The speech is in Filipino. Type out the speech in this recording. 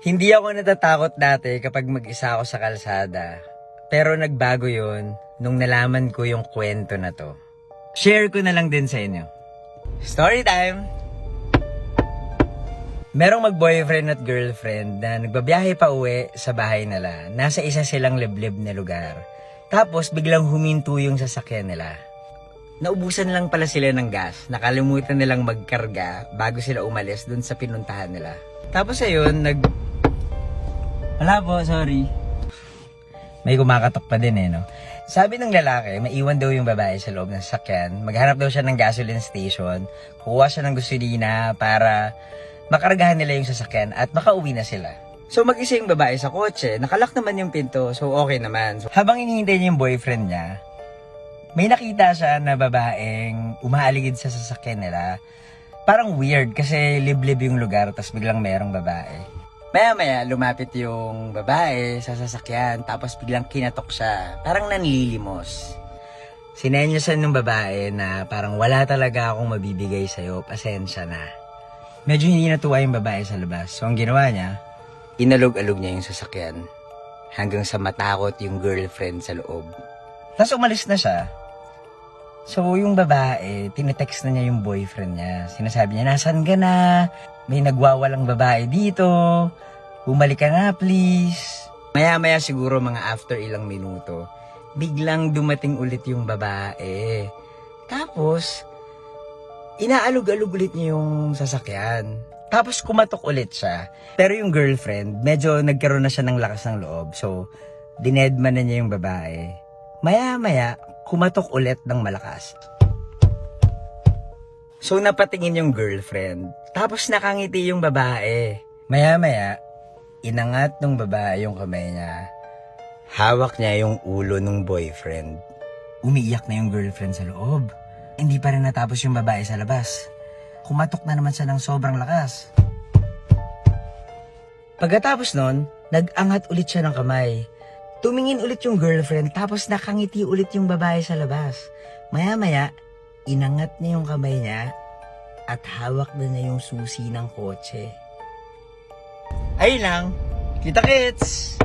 Hindi ako natatakot dati kapag mag-isa ako sa kalsada. Pero nagbago yon nung nalaman ko yung kwento na to. Share ko na lang din sa inyo. Story time! Merong mag-boyfriend at girlfriend na nagbabiyahe pa uwi sa bahay nila. Nasa isa silang liblib na lugar. Tapos biglang huminto yung sasakyan nila. Naubusan lang pala sila ng gas. Nakalimutan nilang magkarga bago sila umalis dun sa pinuntahan nila. Tapos ayun, nag... Wala po, sorry. May kumakatok pa din eh, no? Sabi ng lalaki, maiwan daw yung babae sa loob ng sasakyan. Maghanap daw siya ng gasoline station. Kukuha siya ng gasolina para makargahan nila yung sasakyan at makauwi na sila. So mag-isa yung babae sa kotse, nakalak naman yung pinto, so okay naman. So, habang hinihintay niya yung boyfriend niya, may nakita siya na babaeng umaaligid sa sasakyan nila. Parang weird kasi liblib yung lugar tapos biglang merong babae. Maya-maya, lumapit yung babae sa sasakyan tapos biglang kinatok siya. Parang nanlilimos. Sinenyasan ng babae na parang wala talaga akong mabibigay sa'yo, pasensya na. Medyo hindi natuwa yung babae sa labas. So, ang ginawa niya, inalog-alog niya yung sasakyan hanggang sa matakot yung girlfriend sa loob. Tapos umalis na siya. So, yung babae, tinetext na niya yung boyfriend niya. Sinasabi niya, nasan ka na? May nagwawalang babae dito. Bumalik ka na, please. Maya-maya siguro mga after ilang minuto, biglang dumating ulit yung babae. Tapos, inaalog-alog ulit niya yung sasakyan. Tapos kumatok ulit siya. Pero yung girlfriend, medyo nagkaroon na siya ng lakas ng loob. So, dinedman na niya yung babae. Maya-maya, kumatok ulit ng malakas. So, napatingin yung girlfriend. Tapos nakangiti yung babae. Maya-maya, inangat ng babae yung kamay niya. Hawak niya yung ulo ng boyfriend. Umiiyak na yung girlfriend sa loob. Hindi pa rin natapos yung babae sa labas. Kumatok na naman siya ng sobrang lakas. Pagkatapos nun, nag-angat ulit siya ng kamay. Tumingin ulit yung girlfriend tapos nakangiti ulit yung babae sa labas. Maya-maya, inangat niya yung kamay niya at hawak na niya yung susi ng kotse. Ayun lang. Kita kits!